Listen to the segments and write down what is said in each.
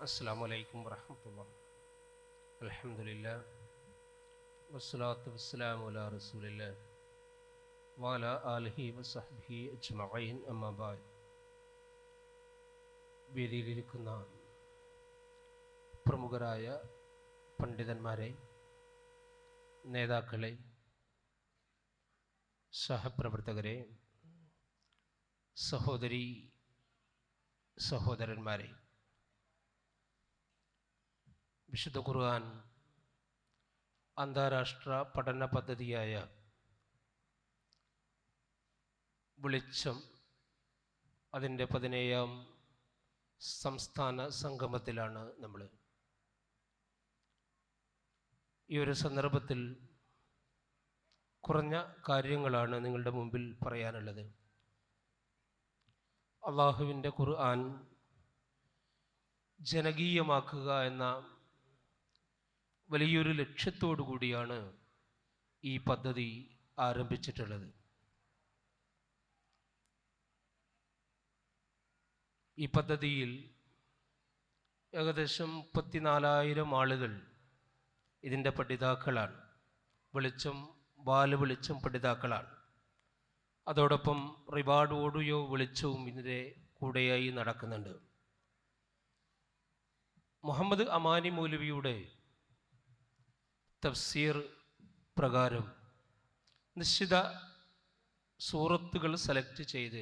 السلام عليكم ورحمة الله الحمد لله والصلاة والسلام على رسول الله وعلى آله وصحبه أجمعين أما بعد വേദിയിലിരിക്കുന്ന പ്രമുഖരായ പണ്ഡിതന്മാരെ നേതാക്കളെ സഹപ്രവർത്തകരെ സഹോദരി സഹോദരന്മാരെ വിശുദ്ധ ഖുർആൻ അന്താരാഷ്ട്ര പഠന പദ്ധതിയായ വെളിച്ചം അതിന്റെ പതിനേഴാം സംസ്ഥാന സംഗമത്തിലാണ് നമ്മൾ ഈ ഒരു സന്ദർഭത്തിൽ കുറഞ്ഞ കാര്യങ്ങളാണ് നിങ്ങളുടെ മുമ്പിൽ പറയാനുള്ളത്. അള്ളാഹുവിന്റെ ഖുർആൻ ജനകീയമാക്കുക എന്ന വലിയൊരു ലക്ഷ്യത്തോടു കൂടിയാണ് ഈ പദ്ധതി ആരംഭിച്ചിട്ടുള്ളത്. ഈ പദ്ധതിയിൽ ഏകദേശം മുപ്പത്തിനാലായിരം ആളുകൾ ഇതിന്റെ പഠിതാക്കളാണ്. വെളിച്ചം ബാല വെളിച്ചം പഠിതാക്കളാണ്. അതോടൊപ്പം റിവാർഡ് ഓഡിയോ വെളിച്ചവും ഇതിന്റെ കൂടെയായി നടക്കുന്നുണ്ട്. മുഹമ്മദ് അമാനി മൗലവിയുടെ തഫ്സീർ പ്രകാരം നിശ്ചിത സൂറത്തുകൾ സെലക്ട് ചെയ്ത്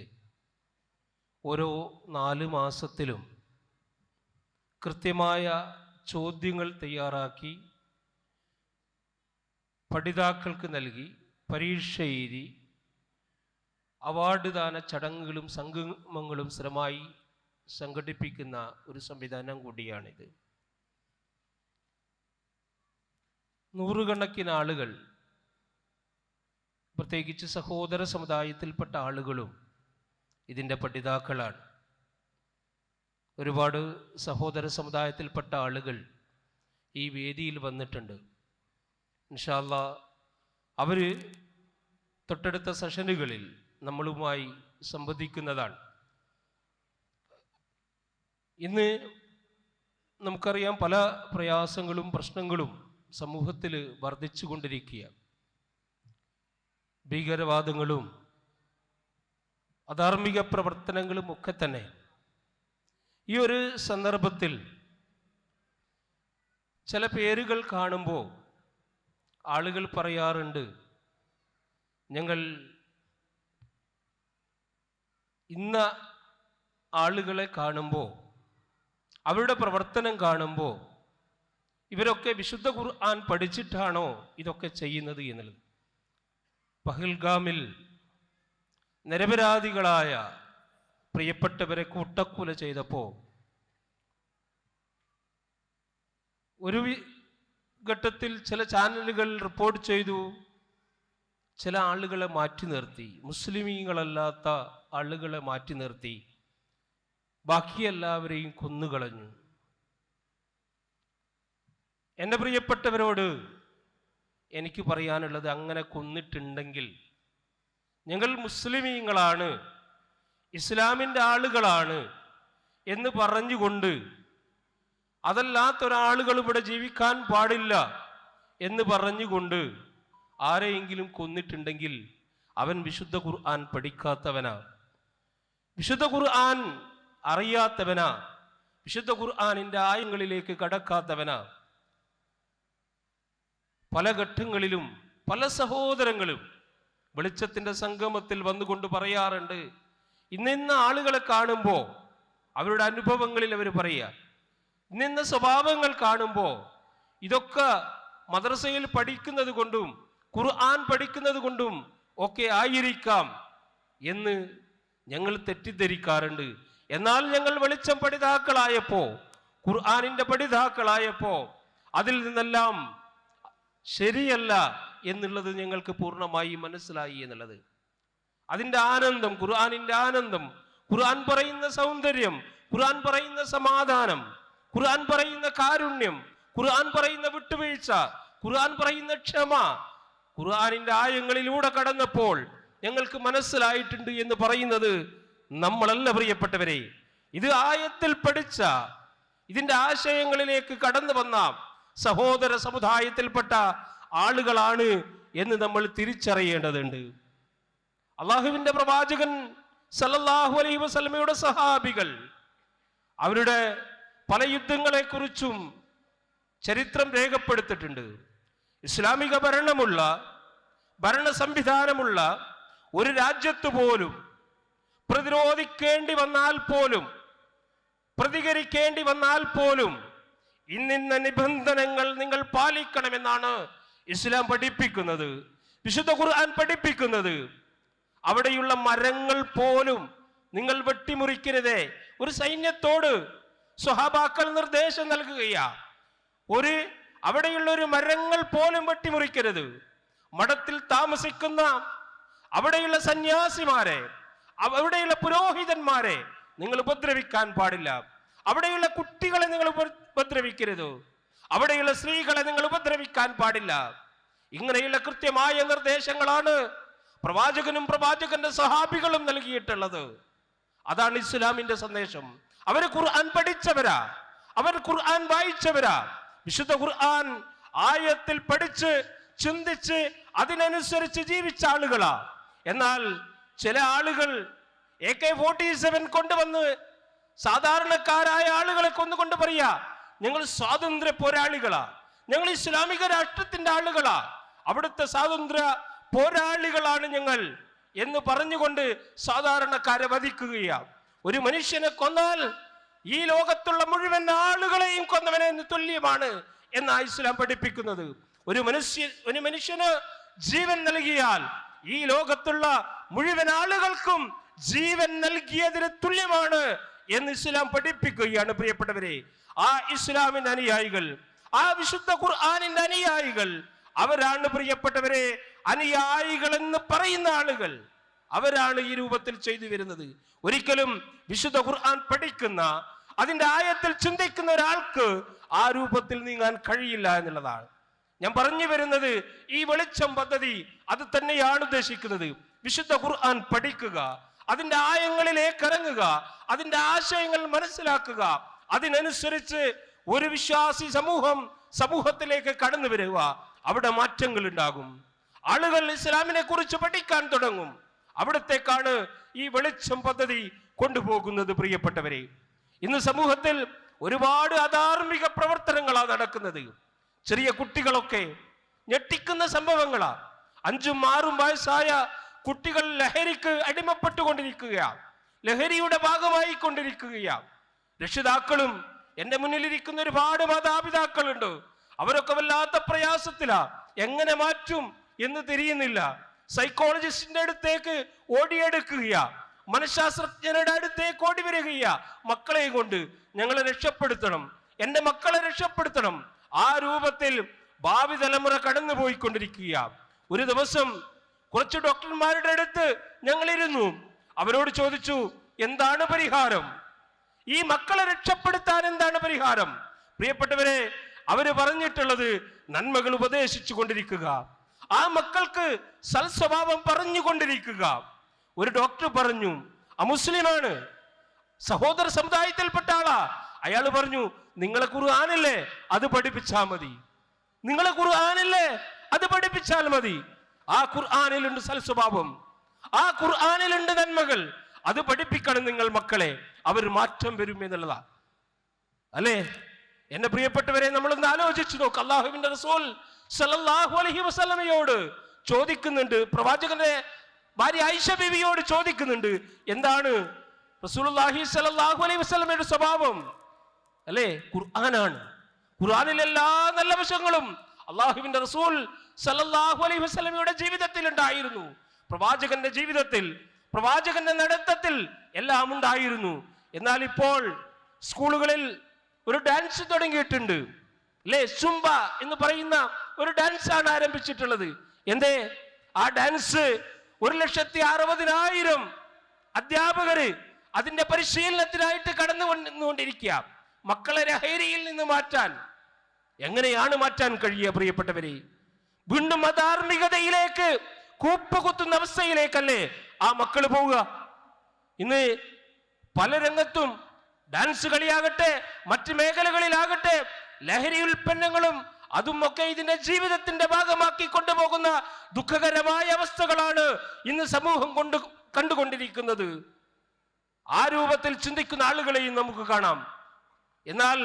ഓരോ നാല് മാസത്തിലും കൃത്യമായ ചോദ്യങ്ങൾ തയ്യാറാക്കി പഠിതാക്കൾക്ക് നൽകി പരീക്ഷ എഴുതി അവാർഡ് ദാന ചടങ്ങുകളും സംഗമങ്ങളും സ്ഥിരമായി സംഘടിപ്പിക്കുന്ന ഒരു സംവിധാനം കൂടിയാണിത്. നൂറുകണക്കിന് ആളുകൾ പ്രത്യേകിച്ച് സഹോദര സമുദായത്തിൽപ്പെട്ട ആളുകളും ഇതിന്റെ പഠിതാക്കളാണ്. ഒരുപാട് സഹോദര സമുദായത്തിൽപ്പെട്ട ആളുകൾ ഈ വേദിയിൽ വന്നിട്ടുണ്ട്. ഇൻഷാല്ല അവർ തൊട്ടടുത്ത സെഷനുകളിൽ നമ്മളുമായി സംവദിക്കുന്നതാണ്. ഇന്ന് നമുക്കറിയാം പല പ്രയാസങ്ങളും പ്രശ്നങ്ങളും സമൂഹത്തിൽ വർദ്ധിച്ചു കൊണ്ടിരിക്കുക ഭീകരവാദങ്ങളും അധാർമിക പ്രവർത്തനങ്ങളും ഒക്കെ തന്നെ ഈ ഒരു സന്ദർഭത്തിൽ ചില പേരുകൾ കാണുമ്പോൾ ആളുകൾ പറയാറുണ്ട് ഞങ്ങൾ ഇന്ന ആളുകളെ കാണുമ്പോൾ അവരുടെ പ്രവർത്തനം കാണുമ്പോൾ ഇവരൊക്കെ വിശുദ്ധ ഖുർആൻ പഠിച്ചിട്ടാണോ ഇതൊക്കെ ചെയ്യുന്നത് എന്നുള്ളത്. പഹൽഗാമിൽ നിരപരാധികളായ പ്രിയപ്പെട്ടവരെ കൂട്ടക്കൊല ചെയ്തപ്പോൾ ഒരു ഘട്ടത്തിൽ ചില ചാനലുകൾ റിപ്പോർട്ട് ചെയ്തു. ചില ആളുകളെ മാറ്റി നിർത്തി. മുസ്ലിമീങ്ങളല്ലാത്ത ആളുകളെ മാറ്റി നിർത്തി. ബാക്കിയെല്ലാവരെയും കൊന്നുകളഞ്ഞു. എന്റെ പ്രിയപ്പെട്ടവരോട് എനിക്ക് പറയാനുള്ളത് അങ്ങനെ കൊന്നിട്ടുണ്ടെങ്കിൽ ഞങ്ങൾ മുസ്ലിമീങ്ങളാണ് ഇസ്ലാമിന്റെ ആളുകളാണ് എന്ന് പറഞ്ഞുകൊണ്ട് അതല്ലാത്തൊരാളുകൾ ഇവിടെ ജീവിക്കാൻ പാടില്ല എന്ന് പറഞ്ഞുകൊണ്ട് ആരെയെങ്കിലും കൊന്നിട്ടുണ്ടെങ്കിൽ അവൻ വിശുദ്ധ ഖുർആൻ പഠിക്കാത്തവനാ. വിശുദ്ധ ഖുർആൻ അറിയാത്തവനാ. വിശുദ്ധ ഖുർആാനിന്റെ ആയങ്ങളിലേക്ക് കടക്കാത്തവനാ. പല ഘട്ടങ്ങളിലും പല സഹോദരങ്ങളും വെളിച്ചത്തിന്റെ സംഗമത്തിൽ വന്നുകൊണ്ട് പറയാറുണ്ട്. ഇന്നിന്ന ആളുകളെ കാണുമ്പോൾ അവരുടെ അനുഭവങ്ങളിൽ അവർ പറയുക ഇന്നിന്ന സ്വഭാവങ്ങൾ കാണുമ്പോൾ ഇതൊക്കെ മദ്രസയിൽ പഠിക്കുന്നത് കൊണ്ടും ഖുർആൻ പഠിക്കുന്നത് കൊണ്ടും ഒക്കെ ആയിരിക്കാം എന്ന് ഞങ്ങൾ തെറ്റിദ്ധരിക്കാറുണ്ട്. എന്നാൽ ഞങ്ങൾ വെളിച്ചം പഠിതാക്കളായപ്പോ ഖുർആാനിന്റെ പഠിതാക്കളായപ്പോ അതിൽ നിന്നെല്ലാം ശരിയല്ല എന്നുള്ളത് ഞങ്ങൾക്ക് പൂർണമായി മനസ്സിലായി എന്നുള്ളത്. അതിന്റെ ആനന്ദം ഖുർആാനിന്റെ ആനന്ദം ഖുർആൻ പറയുന്ന സൗന്ദര്യം ഖുർആൻ പറയുന്ന സമാധാനം ഖുർആൻ പറയുന്ന കാരുണ്യം ഖുർആൻ പറയുന്ന വിട്ടുവീഴ്ച ഖുർആൻ പറയുന്ന ക്ഷമ ഖുർആാനിന്റെ ആയങ്ങളിലൂടെ കടന്നപ്പോൾ ഞങ്ങൾക്ക് മനസ്സിലായിട്ടുണ്ട് എന്ന് പറയുന്നത് നമ്മളല്ല പ്രിയപ്പെട്ടവരെ. ഇത് ആയത്തിൽ പഠിച്ച ഇതിന്റെ ആശയങ്ങളിലേക്ക് കടന്നു വന്ന സഹോദര സമുദായത്തിൽപ്പെട്ട ആളുകളാണ് എന്ന് നമ്മൾ തിരിച്ചറിയേണ്ടതുണ്ട്. അള്ളാഹുവിന്റെ പ്രവാചകൻ സല്ലല്ലാഹു അലൈ വസല്ലമയുടെ സഹാബികൾ അവരുടെ പല യുദ്ധങ്ങളെക്കുറിച്ചും ചരിത്രം രേഖപ്പെടുത്തിട്ടുണ്ട് ഇസ്ലാമിക ഭരണമുള്ള ഭരണ സംവിധാനമുള്ള ഒരു രാജ്യത്ത് പോലും പ്രതിരോധിക്കേണ്ടി വന്നാൽ പോലും പ്രതികരിക്കേണ്ടി വന്നാൽ പോലും ഇന്നിന്ന നിബന്ധനകൾ നിങ്ങൾ പാലിക്കണമെന്നാണ് ഇസ്ലാം പഠിപ്പിക്കുന്നത്. വിശുദ്ധ ഖുർആൻ പഠിപ്പിക്കുന്നത്. അവിടെയുള്ള മരങ്ങൾ പോലും നിങ്ങൾ വെട്ടിമുറിക്കരുതേ. ഒരു സൈന്യത്തോട് സ്വഹാബാക്കൾ നിർദ്ദേശം നൽകുകയാ. ഒരു അവിടെയുള്ള ഒരു മരങ്ങൾ പോലും വെട്ടിമുറിക്കരുത്. മഠത്തിൽ താമസിക്കുന്ന അവിടെയുള്ള സന്യാസിമാരെ അവ- അവിടെയുള്ള പുരോഹിതന്മാരെ നിങ്ങൾ ഉപദ്രവിക്കാൻ പാടില്ല. അവിടെയുള്ള കുട്ടികളെ നിങ്ങൾ ഉപദ്രവിക്കരുത്. അവിടെയുള്ള സ്ത്രീകളെ നിങ്ങൾ ഉപദ്രവിക്കാൻ പാടില്ല. ഇങ്ങനെയുള്ള കൃത്യമായ നിർദ്ദേശങ്ങളാണ് പ്രവാചകനും പ്രവാചകന്റെ സഹാബികളും നൽകിയിട്ടുള്ളത്. അതാണ് ഇസ്ലാമിന്റെ സന്ദേശം. അവർ ഖുർആൻ പഠിച്ചവരാ. അവർ ഖുർആൻ വായിച്ചവരാ. വിശുദ്ധ ഖുർആൻ ആയത്തിൽ പഠിച്ച് ചിന്തിച്ച് അതിനനുസരിച്ച് ജീവിച്ച ആളുകളാ. എന്നാൽ ചില ആളുകൾ എ കെ ഫോർട്ടി സെവൻ കൊണ്ടുവന്ന് സാധാരണക്കാരായ ആളുകളെ കൊന്നുകൊണ്ട് പറയാ ഞങ്ങൾ സ്വാതന്ത്ര്യ പോരാളികളാ. ഞങ്ങൾ ഇസ്ലാമിക രാഷ്ട്രത്തിന്റെ ആളുകളാ. അവിടുത്തെ സ്വാതന്ത്ര്യ പോരാളികളാണ് ഞങ്ങൾ എന്ന് പറഞ്ഞുകൊണ്ട് സാധാരണക്കാരെ വധിക്കുകയാണ് ഒരു മനുഷ്യനെ കൊന്നാൽ ഈ ലോകത്തുള്ള മുഴുവൻ ആളുകളെയും കൊന്നവനെ തുല്യമാണ് എന്ന് ഇസ്ലാം പഠിപ്പിക്കുന്നത്. ഒരു മനുഷ്യ ഒരു മനുഷ്യന് ജീവൻ നൽകിയാൽ ഈ ലോകത്തുള്ള മുഴുവൻ ആളുകൾക്കും ജീവൻ നൽകിയതിന് തുല്യമാണ് എന്ന് ഇസ്ലാം പഠിപ്പിക്കുകയാണ് പ്രിയപ്പെട്ടവരെ. ആ ഇസ്ലാമിന്റെ അനുയായികൾ ആ വിശുദ്ധ ഖുർആാനിന്റെ അനുയായികൾ അവരാണ് പ്രിയപ്പെട്ടവരെ അനുയായികൾ എന്ന് പറയുന്ന ആളുകൾ. അവരാണ് ഈ രൂപത്തിൽ ചെയ്തു വരുന്നത്. ഒരിക്കലും വിശുദ്ധ ഖുർആൻ പഠിക്കുന്ന അതിന്റെ ആയത്തിൽ ചിന്തിക്കുന്ന ഒരാൾക്ക് ആ രൂപത്തിൽ നീങ്ങാൻ കഴിയില്ല എന്നുള്ളതാണ്. ഞാൻ പറഞ്ഞു വരുന്നത് ഈ വെളിച്ചം പദ്ധതി അത് തന്നെയാണ് ഉദ്ദേശിക്കുന്നത്. വിശുദ്ധ ഖുർആൻ പഠിക്കുക അതിന്റെ ആയങ്ങളിലേക്ക് ഇറങ്ങുക അതിന്റെ ആശയങ്ങൾ മനസ്സിലാക്കുക അതിനനുസരിച്ച് ഒരു വിശ്വാസി സമൂഹം സമൂഹത്തിലേക്ക് കടന്നു വരിക അവിടെ മാറ്റങ്ങൾ ഉണ്ടാകും ആളുകൾ ഇസ്ലാമിനെ കുറിച്ച് പഠിക്കാൻ തുടങ്ങും. അവിടത്തേക്കാണ് ഈ വെളിച്ചം പദ്ധതി കൊണ്ടുപോകുന്നത് പ്രിയപ്പെട്ടവരെ. ഇന്ന് സമൂഹത്തിൽ ഒരുപാട് അധാർമിക പ്രവർത്തനങ്ങളാണ് നടക്കുന്നത്. ചെറിയ കുട്ടികളൊക്കെ ഞെട്ടിക്കുന്ന സംഭവങ്ങളാ. അഞ്ചും ആറും വയസ്സായ കുട്ടികൾ ലഹരിക്ക് അടിമപ്പെട്ടുകൊണ്ടിരിക്കുകയാണ് ലഹരിയുടെ ഭാഗമായി കൊണ്ടിരിക്കുകയാണ് രക്ഷിതാക്കളും എന്റെ മുന്നിലിരിക്കുന്ന ഒരുപാട് മാതാപിതാക്കളുണ്ട്. അവരൊക്കെ വല്ലാത്ത പ്രയാസത്തിലാ. എങ്ങനെ മാറ്റും എന്ന് തിരിയുന്നില്ല. സൈക്കോളജിസ്റ്റിന്റെ അടുത്തേക്ക് ഓടിയെടുക്കുക മനഃശാസ്ത്രജ്ഞരുടെ അടുത്തേക്ക് ഓടി വരിക മക്കളെയും കൊണ്ട് ഞങ്ങളെ രക്ഷപ്പെടുത്തണം. എന്റെ മക്കളെ രക്ഷപ്പെടുത്തണം. ആ രൂപത്തിൽ ഭാവി തലമുറ കടന്നു പോയിക്കൊണ്ടിരിക്കുക ഒരു ദിവസം കുറച്ച് ഡോക്ടർമാരുടെ അടുത്ത് ഞങ്ങളിരുന്നു. അവരോട് ചോദിച്ചു എന്താണ് പരിഹാരം? ഈ മക്കളെ രക്ഷപ്പെടുത്താൻ എന്താണ് പരിഹാരം? പ്രിയപ്പെട്ടവരെ അവർ പറഞ്ഞിട്ടുള്ളത് നന്മകൾ ഉപദേശിച്ചു കൊണ്ടിരിക്കുക ആ മക്കൾക്ക് സൽസ്വഭാവം പറഞ്ഞുകൊണ്ടിരിക്കുക. ഒരു ഡോക്ടർ പറഞ്ഞു അമുസ്ലിമാണ് സഹോദര സമുദായത്തിൽപ്പെട്ട ആളാ. അയാൾ പറഞ്ഞു നിങ്ങളെ ഖുർആാനല്ലേ? അത് പഠിപ്പിച്ചാൽ മതി. നിങ്ങളെ ഖുർആാനല്ലേ? അത് പഠിപ്പിച്ചാൽ മതി. ആ ഖുർആാനിലുണ്ട് സൽസ്വഭാവം. ആ ഖുർആാനിലുണ്ട് നന്മകൾ. അത് പഠിപ്പിക്കണം നിങ്ങൾ മക്കളെ. അവർ മാറ്റം വരും എന്നുള്ളതാണ് അല്ലേ? എന്റെ പ്രിയപ്പെട്ടവരെ നമ്മളൊന്ന് ആലോചിച്ചു നോക്ക്. അള്ളാഹുവിന്റെ റസൂൽ സല്ലല്ലാഹു അലൈഹി വസല്ലമയോട് ചോദിക്കുന്നുണ്ട്. പ്രവാചകന്റെ ഭാര്യ ഐഷ ബിവിയോട് ചോദിക്കുന്നുണ്ട്. എന്താണ്? റസൂലുള്ളാഹി സല്ലല്ലാഹു അലൈഹി വസല്ലമയുടെ സ്വഭാവം? അല്ലേ? ഖുർആനാണ്. ഖുർആനിൽ എല്ലാ നല്ല വശങ്ങളും അള്ളാഹുവിന്റെ റസൂൽ സല്ലല്ലാഹു അലൈഹി വസല്ലമയുടെ ജീവിതത്തിൽ ഉണ്ടായിരുന്നു പ്രവാചകന്റെ ജീവിതത്തിൽ പ്രവാചകന്റെ നടത്തത്തിൽ എല്ലാം ഉണ്ടായിരുന്നു എന്നാൽ ഇപ്പോൾ സ്കൂളുകളിൽ ഒരു ഡാൻസ് തുടങ്ങിയിട്ടുണ്ട്. ലേ സുംബ എന്ന് പറയുന്ന ഒരു ഡാൻസ് ആണ് ആരംഭിച്ചിട്ടുള്ളത്. എന്തേ? ആ ഡാൻസ് ഒരു ലക്ഷത്തി അറുപതിനായിരം അധ്യാപകര് അതിന്റെ പരിശീലനത്തിനായിട്ട് കടന്നു കൊണ്ടിരിക്കുക മക്കളെ ലഹരിയിൽ നിന്ന് മാറ്റാൻ. എങ്ങനെയാണ് മാറ്റാൻ കഴിയുക പ്രിയപ്പെട്ടവരെ? വീണ്ടും അധാർമികതയിലേക്ക് കൂപ്പുകുത്തുന്ന അവസ്ഥയിലേക്കല്ലേ ആ മക്കൾ പോവുക? ഇന്ന് പല രംഗത്തും ഡാൻസ് കളിയാകട്ടെ മറ്റ് മേഖലകളിലാകട്ടെ ലഹരി ഉൽപ്പന്നങ്ങളും അതും ഒക്കെ ഇതിന്റെ ജീവിതത്തിന്റെ ഭാഗമാക്കി കൊണ്ടുപോകുന്ന ദുഃഖകരമായ അവസ്ഥകളാണ് ഇന്ന് സമൂഹം കൊണ്ട് കണ്ടുകൊണ്ടിരിക്കുന്നത്. ആ രൂപത്തിൽ ചിന്തിക്കുന്ന ആളുകളെയും നമുക്ക് കാണാം. എന്നാൽ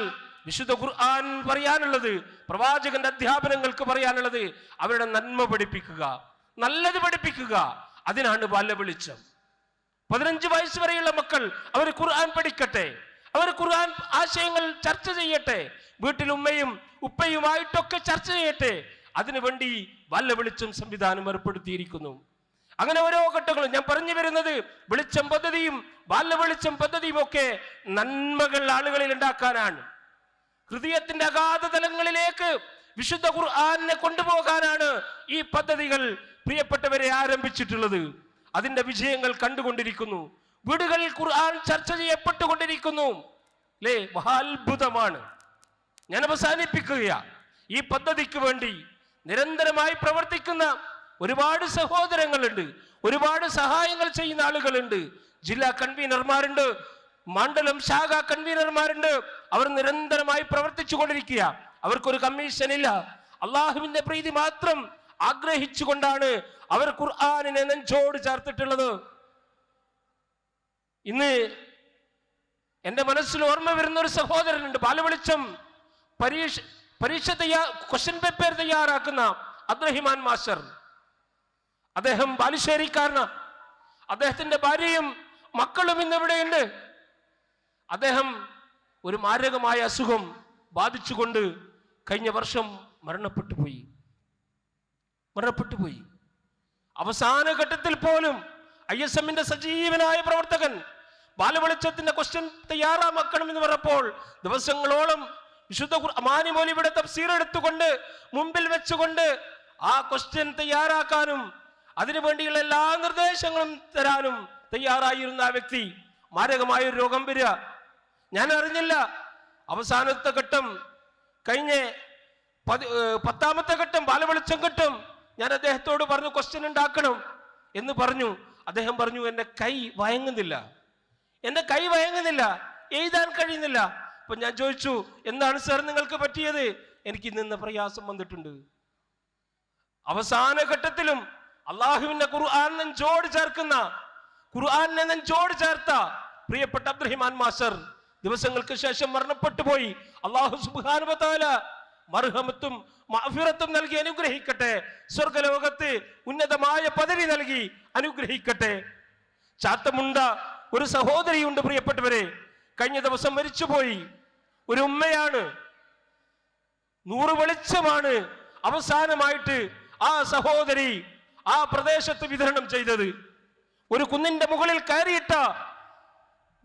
വിശുദ്ധ ഖുർആൻ പറയാനുള്ളത് പ്രവാചകന്റെ അധ്യാപനങ്ങൾക്ക് പറയാനുള്ളത് അവരുടെ നന്മ പഠിപ്പിക്കുക നല്ലത് പഠിപ്പിക്കുക അതിനാണ് ബാല്യ വെളിച്ചം പതിനഞ്ച് വയസ്സ് വരെയുള്ള മക്കൾ അവർ ഖുർആൻ പഠിക്കട്ടെ. അവർ ഖുർആൻ ആശയങ്ങൾ ചർച്ച ചെയ്യട്ടെ. വീട്ടിൽ ഉമ്മയും ഉപ്പയുമായിട്ടൊക്കെ ചർച്ച ചെയ്യട്ടെ. അതിനുവേണ്ടി വല്ല വെളിച്ചം സംവിധാനം ഏർപ്പെടുത്തിയിരിക്കുന്നു. അങ്ങനെ ഓരോ ഘട്ടങ്ങളും ഞാൻ പറഞ്ഞു വരുന്നത് വെളിച്ചം പദ്ധതിയും ബാല്യ വെളിച്ചം പദ്ധതിയും ഒക്കെ നന്മകൾ ആളുകളിൽ ഉണ്ടാക്കാനാണ്. ഹൃദയത്തിന്റെ അഗാധ തലങ്ങളിലേക്ക് വിശുദ്ധ ഖുർആാനിനെ കൊണ്ടുപോകാനാണ് ഈ പദ്ധതികൾ പ്രിയപ്പെട്ടവരെ ആരംഭിച്ചിട്ടുള്ളത്. അതിന്റെ വിജയങ്ങൾ കണ്ടുകൊണ്ടിരിക്കുന്നു. വീടുകളിൽ ഖുർആൻ ചർച്ച ചെയ്യപ്പെട്ടുകൊണ്ടിരിക്കുന്നു. അല്ലേ മഹാത്ഭുതമാണ്. ഞാൻ അവസാനിപ്പിക്കുകയാണ് ഈ പദ്ധതിക്ക് വേണ്ടി നിരന്തരമായി പ്രവർത്തിക്കുന്ന ഒരുപാട് സഹോദരങ്ങളുണ്ട്. ഒരുപാട് സഹായങ്ങൾ ചെയ്യുന്ന ആളുകളുണ്ട്. ജില്ലാ കൺവീനർമാരുണ്ട്. മണ്ഡലം ശാഖ കൺവീനർമാരുണ്ട്. അവർ നിരന്തരമായി പ്രവർത്തിച്ചു കൊണ്ടിരിക്കുക അവർക്കൊരു കമ്മീഷൻ ഇല്ല അള്ളാഹുവിന്റെ പ്രീതി മാത്രം ആഗ്രഹിച്ചുകൊണ്ടാണ് അവർ ഖുർആാനിനെ നെഞ്ചോട് ചേർത്തിട്ടുള്ളത്. ഇന്ന് എന്റെ മനസ്സിൽ ഓർമ്മ വരുന്ന ഒരു സഹോദരനുണ്ട്. ബാലവെളിച്ചം പരീക്ഷ പരീക്ഷ തയ്യാ ക്വസ്റ്റ്യൻ പേപ്പർ തയ്യാറാക്കുന്ന അബ്രഹിമാൻ മാസ്റ്റർ. അദ്ദേഹം ബാലുശ്ശേരിക്കാരന. അദ്ദേഹത്തിന്റെ ഭാര്യയും മക്കളും ഇന്ന് ഇവിടെയുണ്ട്. അദ്ദേഹം ഒരു മാരകമായ അസുഖം ബാധിച്ചുകൊണ്ട് കഴിഞ്ഞ വർഷം മരണപ്പെട്ടു പോയി. മരണപ്പെട്ടു പോയി അവസാന ഘട്ടത്തിൽ പോലും ഐ എസ് എമ്മിന്റെ സജീവനായ പ്രവർത്തകൻ ബാലവെളിച്ചത്തിന്റെ ക്വസ്റ്റ്യൻ തയ്യാറാക്കണം എന്ന് പറഞ്ഞപ്പോൾ ദിവസങ്ങളോളം വിശുദ്ധ മാനിമോലി ഇവിടെ തഫ്സീർ എടുത്തുകൊണ്ട് മുമ്പിൽ വെച്ചുകൊണ്ട് ആ ക്വസ്റ്റ്യൻ തയ്യാറാക്കാനും അതിനുവേണ്ടിയുള്ള എല്ലാ നിർദ്ദേശങ്ങളും തരാനും തയ്യാറായിരുന്ന ആ വ്യക്തി മാരകമായ ഒരു രോഗം വരിക. ഞാൻ അറിഞ്ഞില്ല. അവസാനത്തെ ഘട്ടം കഴിഞ്ഞ പതി പത്താമത്തെ ഘട്ടം ബാലവെളിച്ചം ഘട്ടം ഞാൻ അദ്ദേഹത്തോട് പറഞ്ഞു ക്വസ്റ്റ്യൻ ഉണ്ടാക്കണം. എന്ന് പറഞ്ഞു. അദ്ദേഹം പറഞ്ഞു എന്റെ കൈ വയങ്ങുന്നില്ല എന്റെ കൈ വയങ്ങുന്നില്ല എഴുതാൻ കഴിയുന്നില്ല. അപ്പൊ ഞാൻ ചോദിച്ചു എന്താണ് സാർ നിങ്ങൾക്ക് പറ്റിയത്? എനിക്ക് ഇന്ന് പ്രയാസം വന്നിട്ടുണ്ട്. അവസാന ഘട്ടത്തിലും അള്ളാഹുവിന്റെ ഖുർആൻ നെഞ്ചോട് ചേർക്കുന്ന ഖുർആാനിനെ നെഞ്ചോട് ചേർത്ത പ്രിയപ്പെട്ട അബ്ദുറഹിമാൻ മാസ്റ്റർ ദിവസങ്ങൾക്ക് ശേഷം മരണപ്പെട്ടു പോയി അള്ളാഹു സുബാനുബത്താല മർഹമത്തും മാഫിറത്തും നൽകി അനുഗ്രഹിക്കട്ടെ. സ്വർഗലോകത്ത് ഉന്നതമായ പദവി നൽകി അനുഗ്രഹിക്കട്ടെ. ചാത്തമുണ്ട ഒരു സഹോദരിയുണ്ട് പ്രിയപ്പെട്ടവരെ. കഴിഞ്ഞ ദിവസം മരിച്ചുപോയി. ഒരു ഉമ്മയാണ്. നൂറ് വെളിച്ചമാണ് അവസാനമായിട്ട് ആ സഹോദരി ആ പ്രദേശത്ത് വിതരണം ചെയ്തത്. ഒരു കുന്നിന്റെ മുകളിൽ കയറിയിട്ട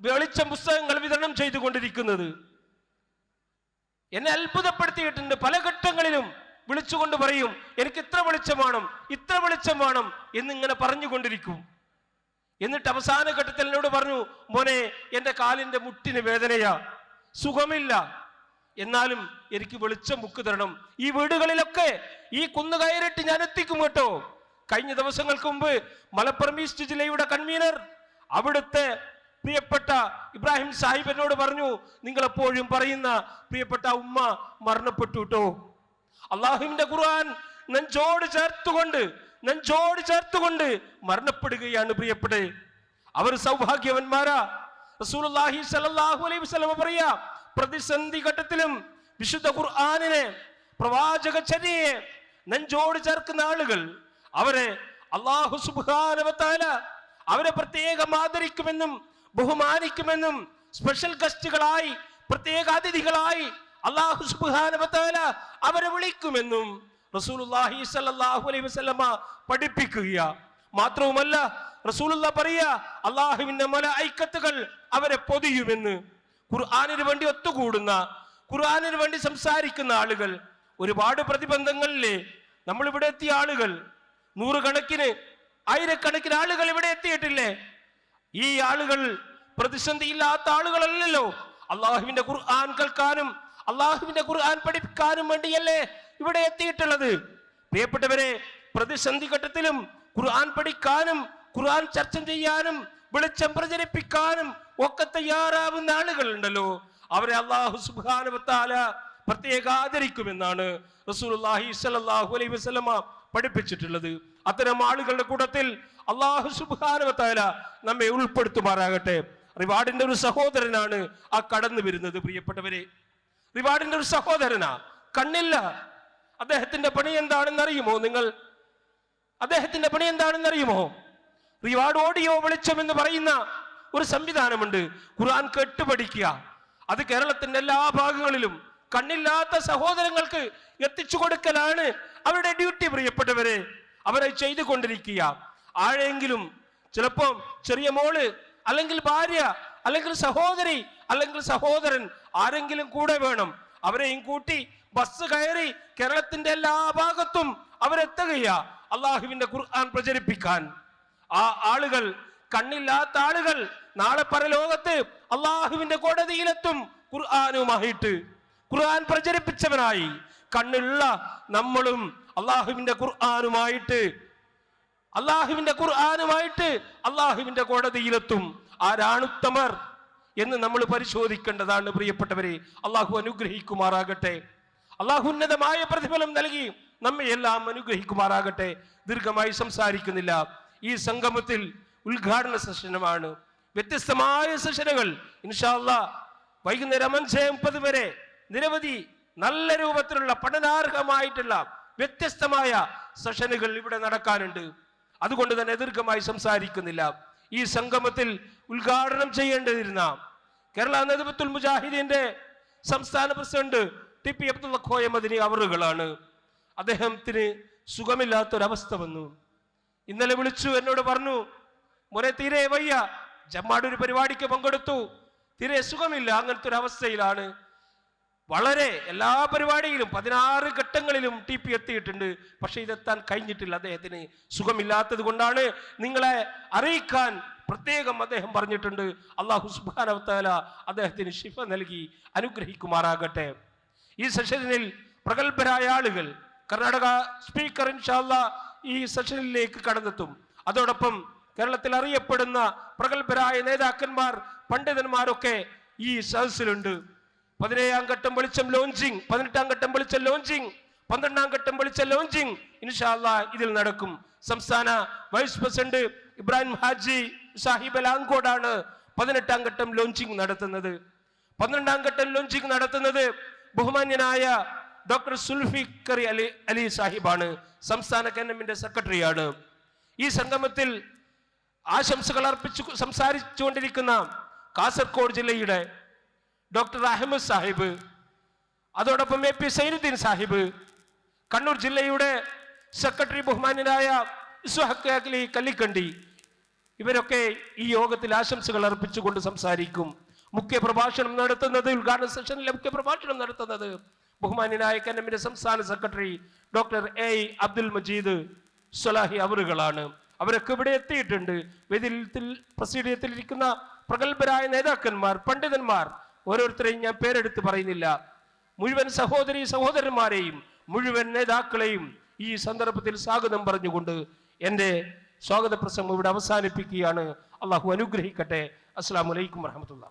വെളിച്ചം പുസ്തകങ്ങൾ വിതരണം ചെയ്തുകൊണ്ടിരിക്കുന്നത്. എന്നെ അത്ഭുതപ്പെടുത്തിയിട്ടുണ്ട്. പല ഘട്ടങ്ങളിലും വിളിച്ചുകൊണ്ട് പറയും എനിക്ക് ഇത്ര വെളിച്ചം വേണം ഇത്ര വെളിച്ചം വേണം എന്നിങ്ങനെ പറഞ്ഞുകൊണ്ടിരിക്കും. എന്നിട്ട് അവസാന ഘട്ടത്തിൽ എന്നോട് പറഞ്ഞു മോനെ എന്റെ കാലിന്റെ മുട്ടിന് വേദനയാ സുഖമില്ല. എന്നാലും എനിക്ക് വെളിച്ചം മുക്ക് തരണം. ഈ വീടുകളിലൊക്കെ ഈ കുന്നു കയറിട്ട് ഞാൻ എത്തിക്കും കേട്ടോ. കഴിഞ്ഞ ദിവസങ്ങൾക്ക് മുമ്പ് മലപ്പുറം ഈസ്റ്റ് ജില്ലയുടെ കൺവീനർ അവിടുത്തെ പ്രിയപ്പെട്ട ഇബ്രാഹിം സാഹിബ് എന്നോട് പറഞ്ഞു നിങ്ങൾ എപ്പോഴും പറയുന്ന പ്രിയപ്പെട്ട ഉമ്മ മരണപ്പെട്ടു കേട്ടോ അള്ളാഹുവിന്റെ ഖുർആൻ നെഞ്ചോട് ചേർത്തുകൊണ്ട് നെഞ്ചോട് ചേർത്തുകൊണ്ട് മരണപ്പെടുകയാണ് പ്രിയപ്പെട്ടെ. അവർ സൗഭാഗ്യവന്മാരാ. റസൂലുള്ളാഹി സ്വല്ലല്ലാഹു അലൈഹി വസല്ലം പറയാ പ്രതിസന്ധി ഘട്ടത്തിലും വിശുദ്ധ ഖുർആനിനെ പ്രവാചക ചര്യയെ നെഞ്ചോട് ചേർക്കുന്ന ആളുകൾ അവരെ അള്ളാഹു സുബ്ഹാനഹു അവരെ പ്രത്യേകം ആദരിക്കുമെന്നും ബഹുമാനിക്കുമെന്നും സ്പെഷ്യൽ ഗസ്റ്റുകളായി പ്രത്യേക അതിഥികളായി അള്ളാഹു സുബാന അവരെ വിളിക്കുമെന്നും റസൂലുള്ളാഹി സല്ലാഹു അലൈഹി വസല്ലമ പഠിപ്പിക്കുക മാത്രവുമല്ല റസൂലുള്ള പറയാ അള്ളാഹുവിന്റെ മലൈക്കത്തുകൾ അവരെ പൊതിയുമെന്ന്. ഖുർആാനിന് വേണ്ടി ഒത്തുകൂടുന്ന ഖുർആാനിന് വേണ്ടി സംസാരിക്കുന്ന ആളുകൾ ഒരുപാട് പ്രതിബന്ധങ്ങളിലെ നമ്മൾ ഇവിടെ എത്തിയ ആളുകൾ നൂറുകണക്കിന് ആയിരക്കണക്കിന് ആളുകൾ ഇവിടെ എത്തിയിട്ടില്ലേ? ഈ ആളുകൾ പ്രതിസന്ധിയില്ലാത്ത ആളുകളല്ലല്ലോ. അള്ളാഹുവിന്റെ ഖുർആൻ കേൾക്കാനും അള്ളാഹുവിന്റെ ഖുർആൻ പഠിപ്പിക്കാനും വേണ്ടിയല്ലേ ഇവിടെ എത്തിയിട്ടുള്ളത്. പ്രിയപ്പെട്ടവരെ പ്രതിസന്ധി ഘട്ടത്തിലും ഖുർആൻ പഠിക്കാനും ഖുർആൻ ചർച്ച ചെയ്യാനും വെളിച്ചം പ്രചരിപ്പിക്കാനും ഒക്കെ തയ്യാറാവുന്ന ആളുകളുണ്ടല്ലോ. അവരെ അള്ളാഹു സുബാനുവത്താല പ്രത്യേക ആദരിക്കുമെന്നാണ് റസൂലുള്ളാഹി സലാഹു അലൈഹി വസല്ലമ പഠിപ്പിച്ചിട്ടുള്ളത്. അത്തരം ആളുകളുടെ കൂട്ടത്തിൽ അള്ളാഹു സുബാനുവത്താല നമ്മെ ഉൾപ്പെടുത്തുമാറാകട്ടെ. റിവാർഡിന്റെ ഒരു സഹോദരനാണ് ആ കടന്നു വരുന്നത് പ്രിയപ്പെട്ടവരെ. റിവാർഡിന്റെ ഒരു സഹോദരനാ കണ്ണില്ല. അദ്ദേഹത്തിന്റെ പണി എന്താണെന്ന് അറിയുമോ നിങ്ങൾ? അദ്ദേഹത്തിന്റെ പണി എന്താണെന്ന് അറിയുമോ റിവാർഡ് ഓഡിയോ വെളിച്ചം എന്ന് പറയുന്ന ഒരു സംവിധാനമുണ്ട്. ഖുർആൻ കേട്ടുപഠിക്കുക അത് കേരളത്തിന്റെ എല്ലാ ഭാഗങ്ങളിലും കണ്ണില്ലാത്ത സഹോദരങ്ങൾക്ക് എത്തിച്ചു കൊടുക്കലാണ് അവരുടെ ഡ്യൂട്ടി പ്രിയപ്പെട്ടവരെ. അവരെ ചെയ്തുകൊണ്ടിരിക്കുക. ആരെങ്കിലും ചിലപ്പോൾ ചെറിയ മോൾ അല്ലെങ്കിൽ ഭാര്യ അല്ലെങ്കിൽ സഹോദരി അല്ലെങ്കിൽ സഹോദരൻ ആരെങ്കിലും കൂടെ വേണം. അവരെയും കൂട്ടി ബസ് കയറി കേരളത്തിന്റെ എല്ലാ ഭാഗത്തും അവരെത്തുകയ. അള്ളാഹുവിന്റെ ഖുർആൻ പ്രചരിപ്പിക്കാൻ. ആ ആളുകൾ കണ്ണില്ലാത്ത ആളുകൾ നാളെ പരലോകത്ത് അള്ളാഹുവിന്റെ കോടതിയിലെത്തും ഖുർആാനുമായിട്ട്. ഖുർആൻ പ്രചരിപ്പിച്ചവനായി. കണ്ണുള്ള നമ്മളും അള്ളാഹുവിന്റെ ഖുർആാനുമായിട്ട് അള്ളാഹുവിന്റെ ഖുർആാനുമായിട്ട് അള്ളാഹുവിന്റെ കോടതിയിലെത്തും. ആരാണുത്തമർ എന്ന് നമ്മൾ പരിശോധിക്കേണ്ടതാണ് പ്രിയപ്പെട്ടവരെ. അള്ളാഹു അനുഗ്രഹിക്കുമാറാകട്ടെ. അള്ളാഹു ഉന്നതമായ പ്രതിഫലം നൽകി നമ്മെ എല്ലാം അനുഗ്രഹിക്കുമാറാകട്ടെ. ദീർഘമായി സംസാരിക്കുന്നില്ല. ഈ സംഗമത്തിൽ ഉദ്ഘാടന സെഷനുമാണ്. വ്യത്യസ്തമായ സെഷനുകൾ. ഇൻഷാല്ല വൈകുന്നേരം അഞ്ച് മുപ്പത് വരെ നിരവധി നല്ല രൂപത്തിലുള്ള പഠനാർഹമായിട്ടുള്ള വ്യത്യസ്തമായ സെഷനുകൾ ഇവിടെ നടക്കാനുണ്ട്. അതുകൊണ്ട് തന്നെ ദീർഘമായി സംസാരിക്കുന്നില്ല. ഈ സംഗമത്തിൽ ഉദ്ഘാടനം ചെയ്യേണ്ടതിരുന്ന കേരള നേതൃത്വത്തിൽ മുജാഹിദീന്റെ സംസ്ഥാന president T P Abdulla Koya Madani അവറുകളാണ്. അദ്ദേഹത്തിന് സുഖമില്ലാത്തൊരവസ്ഥ വന്നു. ഇന്നലെ വിളിച്ചു എന്നോട് പറഞ്ഞു മോനെ തീരെ വയ്യ. ജമ്മാട് ഒരു പരിപാടിക്ക് പങ്കെടുത്തു. തീരെ സുഖമില്ല. അങ്ങനത്തെ ഒരു അവസ്ഥയിലാണ് വളരെ എല്ലാ പരിപാടിയിലും പതിനാറ് ഘട്ടങ്ങളിലും ടി പി എത്തിയിട്ടുണ്ട്. പക്ഷേ ഇതെത്താൻ കഴിഞ്ഞിട്ടില്ല. അദ്ദേഹത്തിന് സുഖമില്ലാത്തത് കൊണ്ടാണ് നിങ്ങളെ അറിയിക്കാൻ പ്രത്യേകം അദ്ദേഹം പറഞ്ഞിട്ടുണ്ട്. അള്ളാഹു സുബാനവത്താല അദ്ദേഹത്തിന് ശിഫ നൽകി അനുഗ്രഹിക്കുമാറാകട്ടെ. ഈ സെഷനിൽ പ്രഗത്ഭരായ ആളുകൾ കർണാടക സ്പീക്കർ ഇൻഷാല്ല ഈ സെഷനിലേക്ക് കടന്നെത്തും. അതോടൊപ്പം കേരളത്തിൽ അറിയപ്പെടുന്ന പ്രഗത്ഭരായ നേതാക്കന്മാർ പണ്ഡിതന്മാരൊക്കെ ഈ സദസ്സിലുണ്ട്. പതിനേഴാം ഘട്ടം വെളിച്ചം ലോഞ്ചിങ് പതിനെട്ടാം ഘട്ടം വെളിച്ചം ലോഞ്ചിങ് പന്ത്രണ്ടാം ഘട്ടം വെളിച്ചം ലോഞ്ചിങ് ഇൻഷാല്ല ഇതിൽ നടക്കും. സംസ്ഥാന വൈസ് പ്രസിഡന്റ് ഇബ്രാഹിം ഹാജി സാഹിബ് ലാങ്കോടാണ് പതിനെട്ടാം ഘട്ടം ലോഞ്ചിങ് നടത്തുന്നത്. പന്ത്രണ്ടാം ഘട്ടം ലോഞ്ചിങ് നടത്തുന്നത് ബഹുമാന്യനായ ഡോക്ടർ സുൽഫിക്കറി അലി അലി സാഹിബാണ്. സംസ്ഥാന കേന്ദ്രമിന്റെ സെക്രട്ടറിയാണ്. ഈ സംഗമത്തിൽ ആശംസകൾ അർപ്പിച്ചു സംസാരിച്ചുകൊണ്ടിരിക്കുന്ന കാസർഗോഡ് ജില്ലയുടെ ഡോക്ടർ അഹമ്മദ് സാഹിബ് അതോടൊപ്പം എ പി സൈനുദ്ദീൻ സാഹിബ് കണ്ണൂർ ജില്ലയുടെ സെക്രട്ടറി ബഹുമാനായ ഇസ്വഹക്ക് കല്ലിക്കണ്ടി ഇവരൊക്കെ ഈ യോഗത്തിൽ ആശംസകൾ അർപ്പിച്ചുകൊണ്ട് സംസാരിക്കും. മുഖ്യ പ്രഭാഷണം നടത്തുന്നത് ഉദ്ഘാടന സെഷനിലെ മുഖ്യ പ്രഭാഷണം നടത്തുന്നത് ബഹുമാനായ കന്നമിന്റെ സംസ്ഥാന secretary doctor A Abdul Majeed Swalahi അവറുകളാണ്. അവരൊക്കെ ഇവിടെ എത്തിയിട്ടുണ്ട്. വേദിയിൽ പ്രസീഡിയത്തിൽ ഇരിക്കുന്ന പ്രഗത്ഭരായ നേതാക്കന്മാർ പണ്ഡിതന്മാർ ഓരോരുത്തരെയും ഞാൻ പേരെടുത്ത് പറയുന്നില്ല. മുഴുവൻ സഹോദരി സഹോദരന്മാരെയും മുഴുവൻ നേതാക്കളെയും ഈ സന്ദർഭത്തിൽ സ്വാഗതം പറഞ്ഞുകൊണ്ട് എന്റെ സ്വാഗത പ്രസംഗം ഇവിടെ അവസാനിപ്പിക്കുകയാണ്. അള്ളാഹു അനുഗ്രഹിക്കട്ടെ. അസ്സാം വലൈക്കും വർഹമത്തുള്ള